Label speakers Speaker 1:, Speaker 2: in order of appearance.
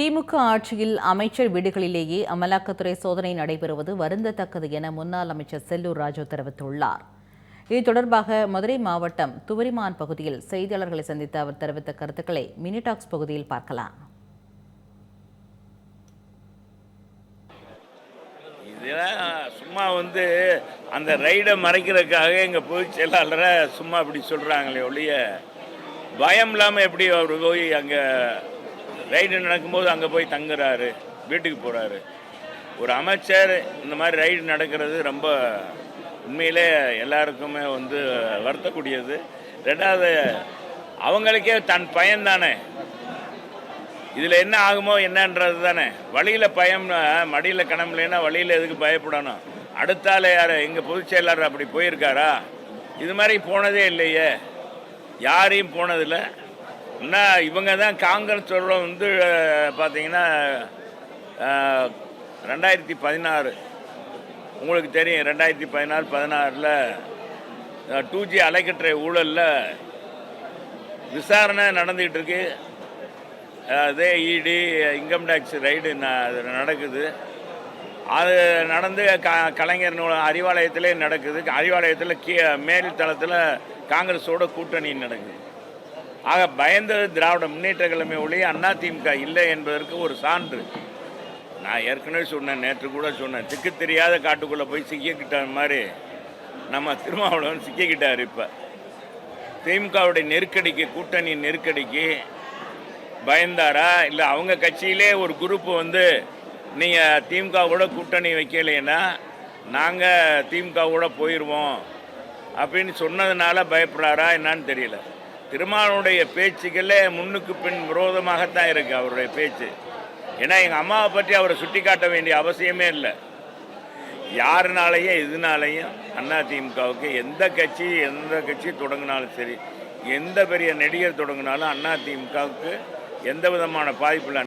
Speaker 1: திமுக ஆட்சியில் அமைச்சர் வீடுகளிலேயே அமலாக்கத்துறை சோதனை நடைபெறுவது வருந்தத்தக்கது என முன்னாள் அமைச்சர் செல்லூர் ராஜு தெரிவித்துள்ளார். இது தொடர்பாக மதுரை மாவட்டம் துவரிமான் பகுதியில் செய்தியாளர்களை சந்தித்த அவர் தெரிவித்த கருத்துக்களை மினி டாக்ஸ் பகுதியில் பார்க்கலாம்.
Speaker 2: இதெல்லாம் சும்மா வந்து அந்த ரைடை மறைக்கிறதுக்காக எங்கள் பொதுச் செயலாளரை சும்மா இப்படி சொல்கிறாங்களே ஒழிய பயம் இல்லாமல் எப்படி அவர் போய் அங்கே ரைடு நடக்கும்போது அங்கே போய் தங்குறாரு. வீட்டுக்கு போகிறாரு ஒரு அமைச்சர் இந்த மாதிரி ரைடு நடக்கிறது ரொம்ப உண்மையிலே எல்லாருக்குமே வந்து வருத்தக்கூடியது. ரெண்டாவது அவங்களுக்கே தன் பயம் தானே. இதில் என்ன ஆகுமோ என்னன்றது தானே. வழியில் பயம்னா மடியில் கணம்லேன்னா வழியில் எதுக்கு பயப்படணும்? அடுத்தால யார்? எங்கள் பொதுச் செயலாளர் அப்படி போயிருக்காரா? இது மாதிரி போனதே இல்லையே. யாரையும் போனதில்லை. என்ன இவங்க தான் காங்கிரஸ் சொல்கிறோம் வந்து பார்த்தீங்கன்னா ரெண்டாயிரத்தி பதினாறு. உங்களுக்கு தெரியும் ரெண்டாயிரத்தி பதினாறு பதினாறில் டூ ஜி அலைக்கற்றை ஊழலில் விசாரணை நடந்துக்கிட்டு இருக்கு அதே இடி இன்கம் டேக்ஸ் ரைடு நடக்குது. அது நடந்து க கலைஞர் அறிவாலயத்திலே நடக்குது. அறிவாலயத்தில் கீ மேல் தளத்தில் காங்கிரஸோட கூட்டணி நடக்குது. ஆக பயந்தது திராவிட முன்னேற்ற கழகமே ஒழிய திமுக இல்லை என்பதற்கு ஒரு சான்று. நான் ஏற்கனவே சொன்னேன் நேற்று கூட சொன்னேன். திக்கு தெரியாத காட்டுக்குள்ளே போய் சிக்கிக்கிட்ட மாதிரி. நம்ம திருமாவளவன் சிக்கிக்கிட்டார் இப்போ. திமுகவுடைய நெருக்கடிக்கு கூட்டணி நெருக்கடிக்கு பயந்தாரா? இல்லை அவங்க கட்சியிலே ஒரு குரூப்பு வந்து நீங்கள் திமுகவோட கூட்டணி வைக்கலைன்னா நாங்கள் திமுகவோட போயிடுவோம் அப்படின்னு சொன்னதுனால பயப்படுறாரா என்னான்னு தெரியல. திருமாவனுடைய பேச்சுக்களே முன்னுக்கு பின் விரோதமாகத்தான் இருக்குது அவருடைய பேச்சு. ஏன்னா எங்கள் அம்மாவை பற்றி அவரை சுட்டி காட்ட வேண்டிய அவசியமே இல்லை. யாருனாலையும் எதுனாலையும் அண்ணா திமுகவுக்கு எந்த கட்சி எந்த கட்சி தொடங்கினாலும் சரி எந்த பெரிய நடிகர் தொடங்கினாலும் அண்ணா திமுகவுக்கு எந்த விதமான பாதிப்பு இல்லை.